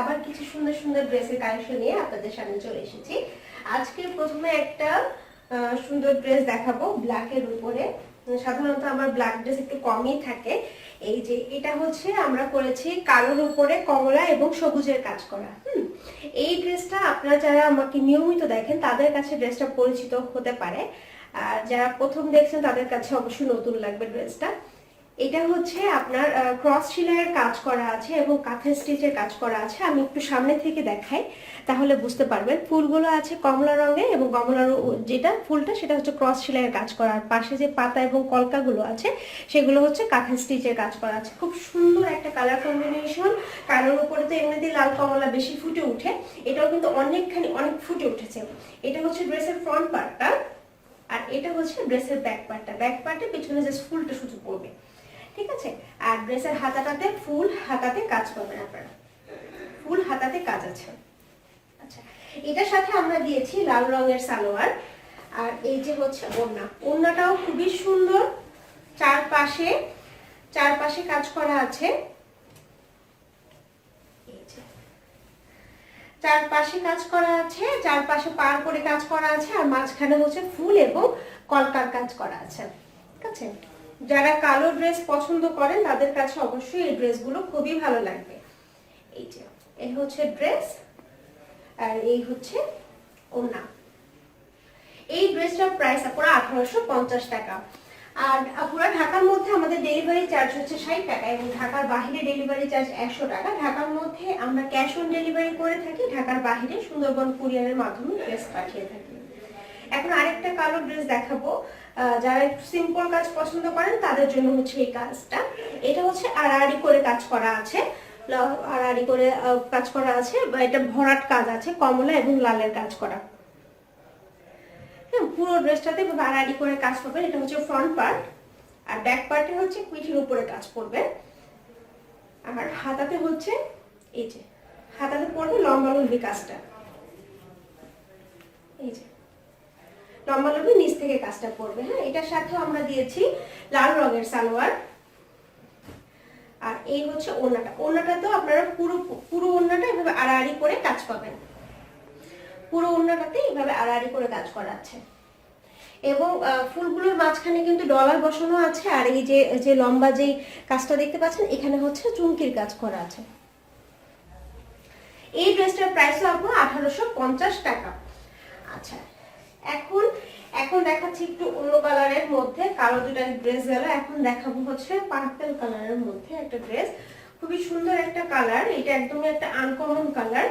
আবার কিছু সুন্দর সুন্দর ড্রেসের নিয়ে আপনাদের সামনে চলে এসেছি। আজকে প্রথমে একটা সুন্দর ড্রেস দেখাবো উপরে। সাধারণত আমার ব্ল্যাক ড্রেস একটু কমই থাকে। এই যে, এটা হচ্ছে আমরা করেছি কালোর উপরে কমলা এবং সবুজের কাজ করা। এই ড্রেসটা আপনারা যারা আমাকে নিয়মিত দেখেন, তাদের কাছে ড্রেসটা পরিচিত হতে পারে। আর যারা প্রথম দেখছেন, তাদের কাছে অবশ্যই নতুন লাগবে ড্রেসটা। এটা হচ্ছে আপনার ক্রস সিলাইয়ের কাজ করা আছে এবং কাঁথের স্টিচের কাজ করা আছে। আমি একটু সামনে থেকে দেখাই, তাহলে বুঝতে পারবেন। ফুলগুলো আছে কমলা রঙে এবং কমলার যেটা ফুলটা সেটা হচ্ছে ক্রস সিলাইয়ের কাজ করা। আর পাশে যে পাতা এবং কলকাগুলো আছে, সেগুলো হচ্ছে কাঁথের স্টিচের কাজ করা আছে। খুব সুন্দর একটা কালার কম্বিনেশন কালোর উপরে তো এমনিতেই লাল কমলা বেশি ফুটে উঠে এটাও কিন্তু অনেকখানি, অনেক ফুটে উঠেছে। এটা হচ্ছে ড্রেসের ফ্রন্ট পার্টটা আর এটা হচ্ছে ড্রেসের ব্যাক পার্টটা ব্যাক পার্টে পেছনে জাস্ট ফুলটা শুধু পড়বে। ঠিক আছে? আর ড্রেসের হাতাটাতে ফুল হাতাতে কাজ পাবেন আপনারা। ফুল হাতাতে কাজ আছে। আচ্ছা এটার সাথে আমরা দিয়েছি লাল রঙের সালোয়ার। আর এই যে হচ্ছে ওড়না, ওড়নাটাও খুবই সুন্দর। চারপাশে চারপাশে কাজ করা আছে। চারপাশে কাজ করা আছে, চারপাশে পার করে কাজ করা আছে, আর মাঝখানে হচ্ছে ফুল এবং কলকার কাজ করা আছে। ঠিক আছে? যারা কালো ড্রেস পছন্দ করেন তাদের কাছে অবশ্যই এই ড্রেসগুলো খুবই ভালো লাগবে। এই যে, এই হচ্ছে ড্রেস আর এই হচ্ছে ওনা এই ড্রেসটার প্রাইস আপনারা আঠারোশো পঞ্চাশ টাকা। আর পুরো ঢাকার মধ্যে আমাদের ডেলিভারি চার্জ হচ্ছে ষাট টাকা এবং ঢাকার বাইরে ডেলিভারি চার্জ একশো টাকা। ঢাকার মধ্যে আমরা ক্যাশ অন ডেলিভারি করে থাকি, ঢাকার বাইরে সুন্দরবন কুরিয়ারের মাধ্যমে ড্রেস পাঠিয়ে থাকি। এখন আরেকটা কালো ড্রেস দেখাবো। যারা একটু সিম্পল কাজ পছন্দ করেন, তাদের জন্য হচ্ছে এই কাজটা। এটা হচ্ছে আড়াআড়ি করে কাজ করা আছে। আড়াআড়ি করে কাজ করা আছে, বা এটা ভরাট কাজ আছে, কমলা এবং লালের কাজ করা। হ্যাঁ পুরো ড্রেসটাতে আড়াআড়ি করে কাজ করবে এটা হচ্ছে ফ্রন্ট পার্ট আর ব্যাক পার্টে হচ্ছে পিঠের উপরে কাজ করবে। আর হাতাতে হচ্ছে, এই যে, হাতাতে পড়বে লম্বা লম্বি কাজটা। এই যে। লম্বা লম্বি নিচ থেকে কাজটা করবে হ্যাঁ? এটার সাথেও আমরা দিয়েছি লাল রঙের সালোয়ার। আর এই হচ্ছে ওনাটা ওনাটা তো আপনারা পুরো পুরো ওড়নাটা এভাবে আড়াআড়ি করে কাজ পাবেন। পুরো ওড়নাটাতে এইভাবে আড়াআড়ি করে কাজ করা আছে এবং ফুলগুলোর মাঝখানে কিন্তু ডলার বসানো আছে, আর এই যে যে লম্বা যেই কাজটা দেখতে পাচ্ছেন, এখানে হচ্ছে চুমকির কাজ করা আছে। এই ড্রেসটার প্রাইসও আপনার আঠারোশো টাকা। আচ্ছা এখন এখন দেখাচ্ছি একটু অন্য কালারের মধ্যে, কালো দুটা ড্রেস গেল, এখন দেখাবো হচ্ছে পার্পেল কালারের মধ্যে একটা ড্রেস খুবই সুন্দর একটা কালার, এটা একদমই একটা আনকমন কালার।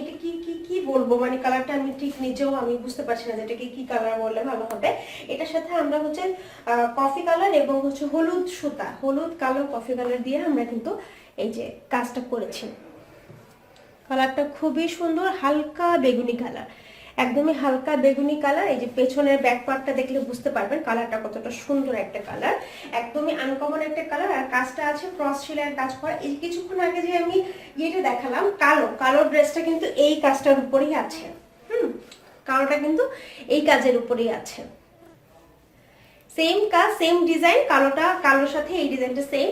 এটা কি কি কি বলব? মানে কালারটা আমি ঠিক নিজেও আমি বুঝতে পারছি না যে এটাকে কি কালার বললে ভালো হবে। এটার সাথে আমরা হচ্ছে কফি কালার এবং হচ্ছে হলুদ সুতা, হলুদ, কালো কফি কালার দিয়ে আমরা কিন্তু এই যে কাজটা করেছি। কালারটা খুবই সুন্দর, হালকা বেগুনি কালার। একদমই হালকা বেগুনি কালার, এই যে পেছনের ব্যাক পার্টটা দেখলে বুঝতে পারবেন কালারটা কতটা সুন্দর একটা কালার। একদমই আনকমন একটা কালার, আর কাজটা আছে ক্রস সিলাইয়ের কাজ করা। এই কিছুক্ষণ আগে যে আমি ইয়েটা দেখালাম, কালো কালো ড্রেসটা কিন্তু এই কাজটার উপরেই আছে। হুম, কালোটা কিন্তু এই কাজের উপরেই আছে। সেম কাজ সেম ডিজাইন কালোটা, কালোর সাথে এই ডিজাইনটা সেম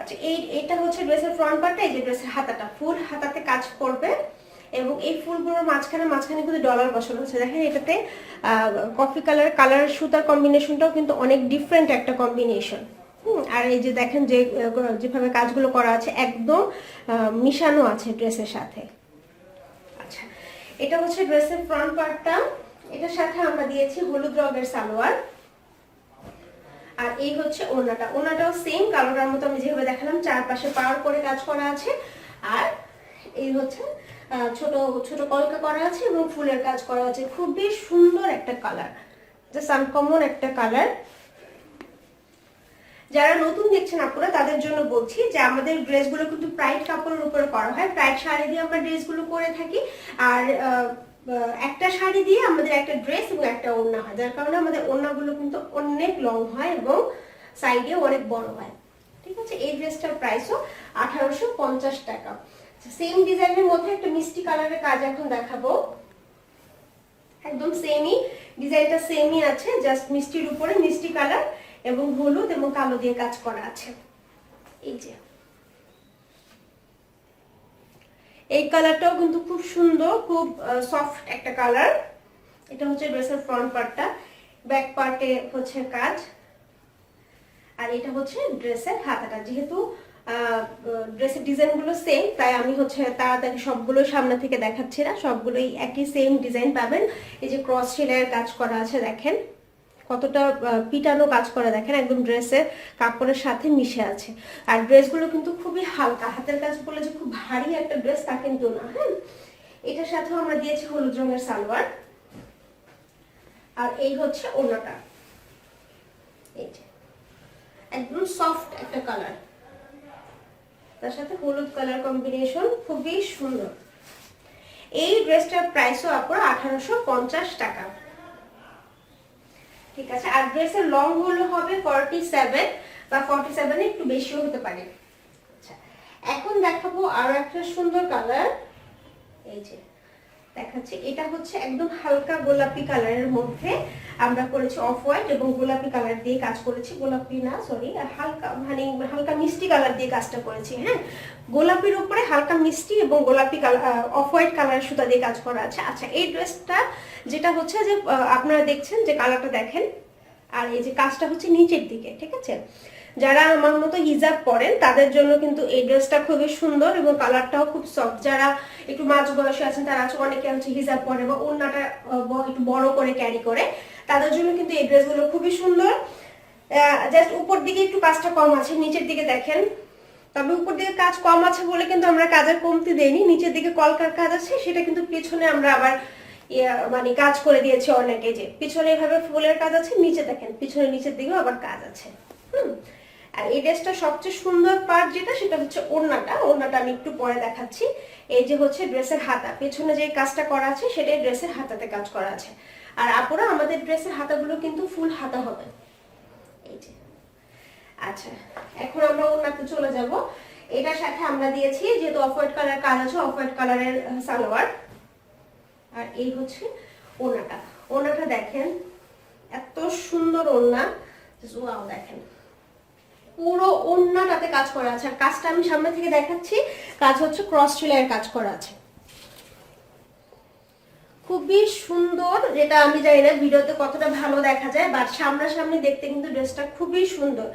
আচ্ছা এই, এটা হচ্ছে ড্রেসের ফ্রন্ট পার্টটা এই যে ড্রেসের হাতাটা। ফুল হাতাতে কাজ করবে। এবং এই ফুলগুলোর মাঝখানে মাঝখানে কিন্তু ডলার বসানো হচ্ছে দেখেন এটাতে কফি কালার কালার সুতার কম্বিনেশনটাও কিন্তু অনেক ডিফারেন্ট একটা কম্বিনেশন আর এই যে দেখেন যে যেভাবে কাজগুলো করা আছে, একদম মিশানো আছে ড্রেসের সাথে। আচ্ছা এটা হচ্ছে ড্রেসের ফ্রন্ট পার্টটা এটার সাথে আমরা দিয়েছি হলুদ রঙের সালোয়ার। আর এই হচ্ছে ওনাটা। ওনাটাও সেম কালোটার মতো আমি যেভাবে দেখালাম, চারপাশে পাওয়ার করে কাজ করা আছে। আর এই হচ্ছে ছোট ছোট কলকা করা আছে এবং ফুলের কাজ করা আছে। খুবই সুন্দর একটা কালার জাস্ট আনকমন একটা কালার যারা নতুন দেখছেন আপনারা, তাদের জন্য বলছি যে আমাদের ড্রেসগুলো কিন্তু প্রাইড কাপড়ের উপরে করা হয়। প্রাইড শাড়ি দিয়ে আমরা ড্রেসগুলো করে থাকি। আর একটা শাড়ি দিয়ে আমাদের একটা ড্রেস এবং একটা ওড়না হয়, যার কারণে আমাদের ওড়নাগুলো কিন্তু অনেক লং হয় এবং সাইডেও অনেক বড় হয়। ঠিক আছে? এই ড্রেসটার প্রাইসও আঠারোশো পঞ্চাশ টাকা। সেম ডিজাইনের মধ্যে একটা মিষ্টি কালারের কাজ এখন দেখাবো। একদম সেমই ডিজাইনটা সেমই আছে জাস্ট মিষ্টির উপরে মিষ্টি কালার এবং হলুদ এবং কালো দিয়ে কাজ করা আছে। এই যে। এই কালারটাও কিন্তু খুব সুন্দর, খুব সফট একটা কালার। এটা হচ্ছে ড্রেসের ফ্রন্ট পার্টটা ব্যাক পার্টে হচ্ছে কাজ। আর এটা হচ্ছে ড্রেসের হাতাটা, যেহেতু ড্রেসের ডিজাইনগুলো সেম তাই আমি হচ্ছে তাড়াতাড়ি সবগুলো সামনে থেকে দেখাচ্ছি না, সবগুলোই একই সেম ডিজাইন পাবেন। এই যে ক্রস সেলাইয়ের কাজ করা আছে, দেখেন। কতটা পিটানো কাজ করা, দেখেন, একদম ড্রেসের কাপড়ের সাথে মিশে আছে। আর ড্রেসগুলো কিন্তু খুবই হালকা, হাতের কাজ বলে যে খুব ভারী একটা ড্রেস তা কিন্তু না হ্যাঁ? এটার সাথেও আমরা দিয়েছি হলুদ রঙের সালোয়ার। আর এই হচ্ছে ওড়নাটা। এই একদম সফট একটা কালার তার সাথে হলুদ কালার কম্বিনেশন খুবই সুন্দর। এই ড্রেসটার প্রাইসও আপনার আঠারোশো পঞ্চাশ টাকা। ঠিক আছে, আর ড্রেসের লং হলো হবে ফর্টি সেভেন বা ফর্টি সেভেন একটু বেশিও হতে পারে। আচ্ছা এখন দেখাবো আরও একটা সুন্দর কালার এই যে দেখাচ্ছি। এটা হচ্ছে একদম হালকা গোলাপি কালারের মধ্যে আমরা করেছি অফ হোয়াইট এবং গোলাপি কালার দিয়ে কাজ করেছি। গোলাপি না সরি হালকা মানে হালকা মিষ্টি কালার দিয়ে কাজটা করেছি হ্যাঁ? গোলাপির উপরে হালকা মিষ্টি এবং গোলাপি কালার অফ হোয়াইট কালারের সুতা দিয়ে কাজ করা আছে। আচ্ছা এই ড্রেসটা যেটা হচ্ছে যে আপনারা দেখছেন যে কালারটা দেখেন। আর এই যে কাজটা হচ্ছে নিচের দিকে, ঠিক আছে? যারা আমার মতো হিজাব পরেন, তাদের জন্য কিন্তু এই ড্রেসটা খুবই সুন্দর এবং কালারটাও খুব সফট যারা একটু মাঝ বয়সে আছেন, তারা আছে অনেকে হচ্ছে হিজাব পরে বা ওড়নাটা ব- একটু বড় করে ক্যারি করে। তাদের জন্য কিন্তু এই ড্রেসগুলো খুবই সুন্দর। জাস্ট উপর দিকে একটু কাজটা কম আছে, নিচের দিকে দেখেন। তবে উপর দিকে কাজ কম আছে বলে কিন্তু আমরা কাজের কমতি দেইনি, নিচের দিকে কলকার কাজ আছে, সেটা কিন্তু পেছনে আমরা আবার মানে কাজ করে দিয়েছি অনেকে যে, পিছনে এভাবে ফুলের কাজ আছে, নিচে দেখেন, পিছনে নিচের দিকেও আবার কাজ আছে। হুম। আর এই ড্রেসটা সবচেয়ে সুন্দর পার্ট যেটা, সেটা হচ্ছে ওড়নাটা। ওড়নাটা আমি একটু পরে দেখাচ্ছি। এই যে হচ্ছে ড্রেসের হাতা। পেছনে যে কাজটা করা আছে, সেটাই ড্রেসের হাতাতে কাজ করা আছে। আর আপুরা, আমাদের ড্রেসের হাতাগুলো কিন্তু ফুল হাতা হবে। এই যে। আচ্ছা এখন আমরা ওড়নাতে চলে যাব। এটার সাথে আমরা দিয়েছি, যেহেতু অফ হোয়াইট কালার কাজ আছে অফ হোয়াইট কালারের সালোয়ার। আর এই হচ্ছে ওড়নাটা। ওড়নাটা দেখেন, এত সুন্দর ওড়না। দেখেন। পুরো ওড়নাটাতে কাজ করা আছে। আর কাজটা আমি সামনে থেকে দেখাচ্ছি। কাজ হচ্ছে ক্রস সেলাইয়ের কাজ করা আছে। খুবই সুন্দর। যেটা আমি জানি না ভিডিওতে কতটা ভালো দেখা যায় বাট সামনাসামনি দেখতে কিন্তু ড্রেসটা খুবই সুন্দর।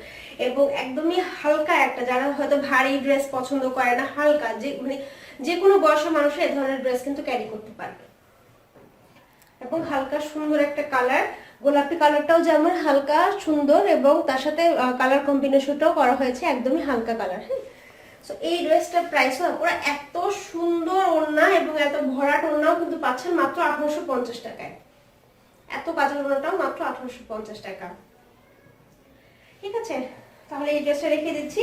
এবং একদমই হালকা একটা, যারা হয়তো ভারী ড্রেস পছন্দ করে না, হালকা, যে মানে যে কোনো বয়সের মানুষের এই ধরনের ড্রেস কিন্তু ক্যারি করতে পারবে। এবং হালকা সুন্দর একটা কালার গোলাপি কালারটাও যেমন হালকা, সুন্দর এবং তার সাথে কালার কম্বিনেশনটাও করা হয়েছে, একদমই হালকা কালার হ্যাঁ? সো এই ড্রেসটার প্রাইসও আপনারা এত সুন্দর ওড়না এবং এত ভরাট ওড়নাও কিন্তু পাচ্ছেন মাত্র আঠারোশো পঞ্চাশ টাকায়। এত কাজের ওড়নাটাও মাত্র আঠারোশো পঞ্চাশ টাকা। ঠিক আছে? তাহলে এই ড্রেসটা রেখে দিচ্ছি।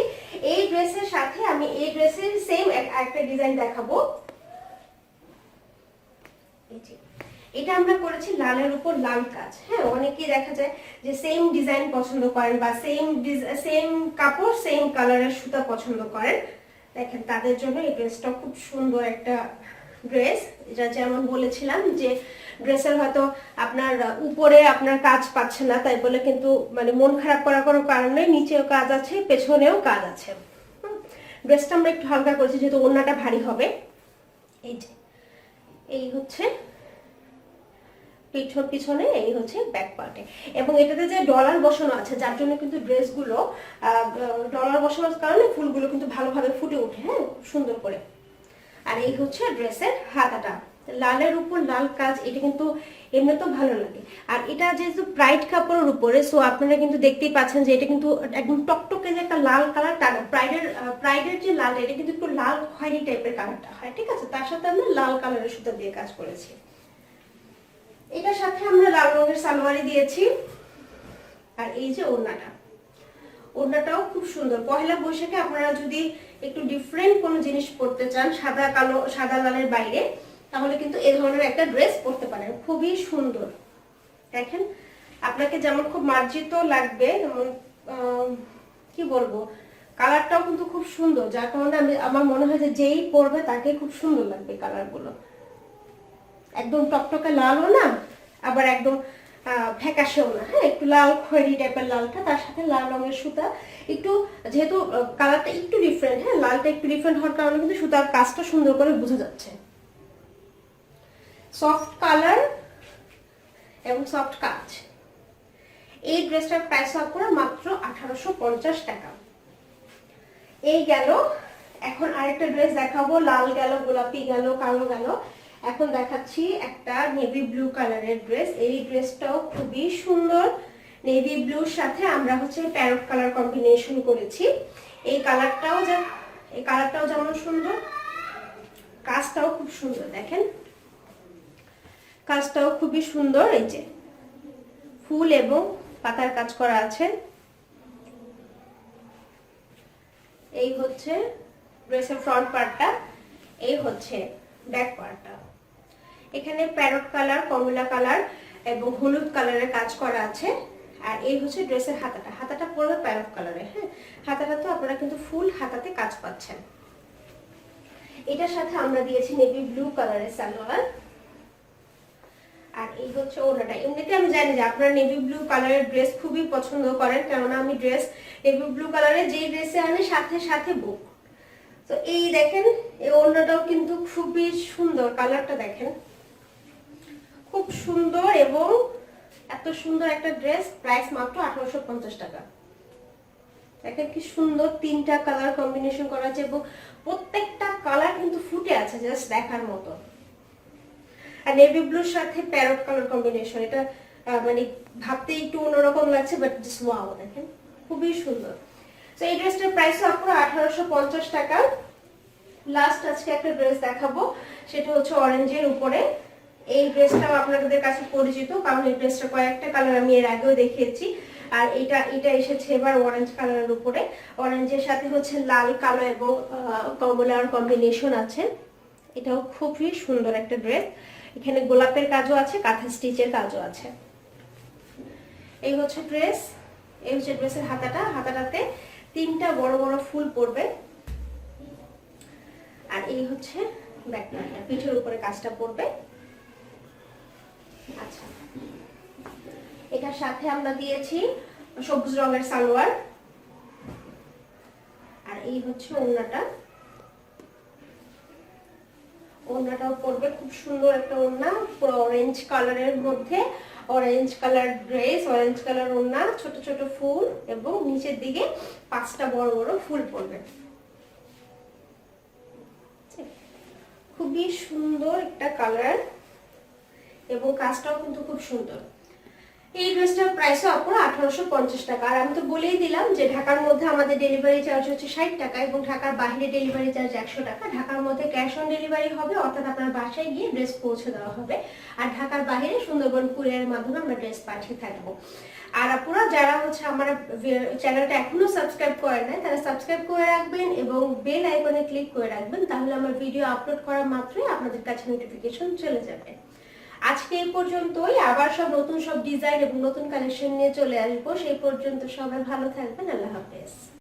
এই ড্রেসের সাথে আমি এই ড্রেসের সেম একটা ডিজাইন দেখাবো। এই। এটা আমরা করেছি লালের উপর লাল কাজ। হ্যাঁ অনেকেই দেখা যায় যে সেম ডিজাইন পছন্দ করেন বা সেম সেম কাপড় সেম কালারের সুতা পছন্দ করেন। দেখেন, তাদের জন্য এই ড্রেসটা খুব সুন্দর একটা ড্রেস এটা যেমন বলেছিলাম যে ড্রেসের হয়তো আপনার উপরে আপনার কাজ পাচ্ছে না, তাই বলে কিন্তু মানে মন খারাপ করার কোনো কারণে নিচেও কাজ আছে, পেছনেও কাজ আছে। ড্রেসটা আমরা একটু হালকা করেছি, যেহেতু ওড়নাটা ভারী হবে। এই যে, এই হচ্ছে পিছন পিছনে এই হচ্ছে ব্যাক পার্টে এবং এটাতে যে ডলার বসানো আছে, যার জন্য কিন্তু ড্রেসগুলো ডলার বসানোর কারণে ফুলগুলো কিন্তু ভালোভাবে ফুটে ওঠে হ্যাঁ? সুন্দর করে। আর এই হচ্ছে ড্রেসের হাতাটা। লালের উপর লাল কাজ, এটা কিন্তু এমনি তো ভালো লাগে। আর এটা যেহেতু প্রাইড কাপড়ের উপরে সো আপনারা কিন্তু দেখতেই পাচ্ছেন যে এটা কিন্তু একদম টকটকে যে একটা লাল কালার তা প্রাইডের প্রাইডের যে লাল, এটা কিন্তু একটু লাল খয়েরি টাইপের কালারটা হয়, ঠিক আছে? তার সাথে আমরা লাল কালারের সুতা দিয়ে কাজ করেছি। এটার সাথে আমরা লাল রঙের সালোয়ারি দিয়েছি। আর এই যে ওড়নাটা। ওড়নাটাও খুব সুন্দর। পহেলা বৈশাখে আপনারা যদি একটু ডিফারেন্ট কোনো জিনিস পরতে চান, সাদা, কালো, সাদা লালের বাইরে, তাহলে কিন্তু এই ধরনের একটা ড্রেস পরতে পারেন। খুবই সুন্দর। দেখেন, আপনাকে যেমন খুব মার্জিত লাগবে যেমন কি বলব কালারটাও কিন্তু খুব সুন্দর। যার কারণে আমি, আমার মনে হয় যে যেই পরবে তাকে খুব সুন্দর লাগবে কালারগুলো একদম টকটকে লালও না, আবার একদম ফ্যাকাশেও না। হ্যাঁ একটু লাল খয়েরি টাইপের লালটা, তার সাথে লাল রঙের সুতা। একটু, যেহেতু কালারটা একটু ডিফারেন্ট হ্যাঁ লালটা একটু ডিফারেন্ট হওয়ার কারণে কিন্তু সুতার কাজটা সুন্দর করে বোঝা যাচ্ছে। সফট কালার এবং সফট কাজ। এই ড্রেসটার প্রাইস আপনারা মাত্র আঠারোশো পঞ্চাশ টাকা। এই গেল, এখন আরেকটা ড্রেস দেখাবো, লাল গেল, গোলাপি গেল, কালো গেল। এখন দেখাচ্ছি একটা নেভি ব্লু কালারের ড্রেস এই ড্রেসটাও খুবই সুন্দর। নেভি ব্লুর সাথে আমরা হচ্ছে প্যারট কালার কম্বিনেশন করেছি। এই কালারটাও যা, এই কালারটাও যেমন সুন্দর, কাজটাও খুব সুন্দর, দেখেন। কাজটাও খুবই সুন্দর, এই যে ফুল এবং পাতার কাজ করা আছে। এই হচ্ছে ড্রেসের ফ্রন্ট পার্টটা এই হচ্ছে ব্যাক পার্টটা এখানে প্যারট কালার, কমলা কালার এবং হলুদ কালারের কাজ করা আছে। আর এই হচ্ছে ড্রেসের হাতাটা। হাতাটা পড়বে প্যারট কালারের হ্যাঁ? হাতাটা তো আপনারা কিন্তু ফুল হাতাতে কাজ পাচ্ছেন। এটার সাথে আমরা দিয়েছি নেভি ব্লু কালারের সালোয়ার। আর এই হচ্ছে ওনাটা এমনিতে আমি জানি যে আপনারা নেভি ব্লু কালারের ড্রেস খুবই পছন্দ করেন, কেননা আমি ড্রেস নেভি ব্লু কালারের যেই ড্রেসে আনি, সাথে সাথে বুক। তো এই দেখেন, এই ওড়নাটাও কিন্তু খুবই সুন্দর, কালারটা দেখেন। খুব সুন্দর এবং এত সুন্দর একটা ড্রেস প্রাইস মাত্র আঠারোশো পঞ্চাশ টাকা। দেখেন কি সুন্দর তিনটা কালার কম্বিনেশন করা আছে এবং প্রত্যেকটা কালার কিন্তু ফুটে আছে জাস্ট দেখার মতো। আর নেভি ব্লুর সাথে প্যারট কালার কম্বিনেশন এটা মানে ভাবতে একটু অন্যরকম লাগছে বাট জাস্ট ওয়াও দেখেন, খুবই সুন্দর। তো এই ড্রেসটার প্রাইস আপনার আঠারোশো পঞ্চাশ টাকা। লাস্ট আজকে একটা ড্রেস দেখাবো, সেটা হচ্ছে অরেঞ্জের উপরে। এই ড্রেসটাও আপনাদের কাছে পরিচিত, কারণ এই ড্রেসটা কয়েকটা কালার আমি এর আগেও দেখিয়েছি। আর এটা এটা এসেছে এবার অরেঞ্জ কালারের উপরে। অরেঞ্জের সাথে হচ্ছে লাল, কালো এবং কমলার কম্বিনেশন আছে। এটাও খুবই সুন্দর একটা ড্রেস এখানে গোলাপের কাজও আছে, কাঁথা স্টিচের কাজও আছে। এই হচ্ছে ড্রেস এই হচ্ছে ড্রেসের হাতাটা। হাতাটাতে তিনটা বড় বড় ফুল পড়বে। আর এই হচ্ছে ব্যাক পিঠের উপরে কাজটা পড়বে। আচ্ছা। এটার সাথে আমরা দিয়েছি সবুজ রঙের সালোয়ার। আর এই হচ্ছে ওড়নাটা। ওড়নাটাও পড়বে খুব সুন্দর একটা অরেঞ্জ কালারের মধ্যে। Orange colour dress orange colour ওড়না, ছোট ছোট ফুল এবং নিচের দিকে পাঁচটা বড় বড় ফুল পড়বে খুবই সুন্দর একটা কালার এবং কাজটাও কিন্তু খুব সুন্দর। এই ড্রেসটার প্রাইসও আপনার আঠারোশো পঞ্চাশ টাকা। আর আমি তো বলেই দিলাম যে ঢাকার মধ্যে আমাদের ডেলিভারি চার্জ হচ্ছে ষাট টাকা এবং ঢাকার বাইরে ডেলিভারি চার্জ একশো টাকা। ঢাকার মধ্যে ক্যাশ অন ডেলিভারি হবে, অর্থাৎ আপনার বাসায় গিয়ে ড্রেস পৌঁছে দেওয়া হবে। আর ঢাকার বাইরে সুন্দরবন কুরিয়ারের মাধ্যমে আমরা ড্রেস পাঠিয়ে থাকব। আর আপনারা যারা হচ্ছে আমার চ্যানেলটা এখনও সাবস্ক্রাইব করে নাই, তারা সাবস্ক্রাইব করে রাখবেন এবং বেল আইকনে ক্লিক করে রাখবেন, তাহলে আমার ভিডিও আপলোড করা মাত্রই আপনাদের কাছে নোটিফিকেশন চলে যাবে। আজকে এই পর্যন্তই। আবার সব নতুন সব ডিজাইন এবং নতুন কালেকশন নিয়ে চলে আসব। সেই পর্যন্ত সবাই ভালো থাকবেন। আল্লাহ হাফেজ।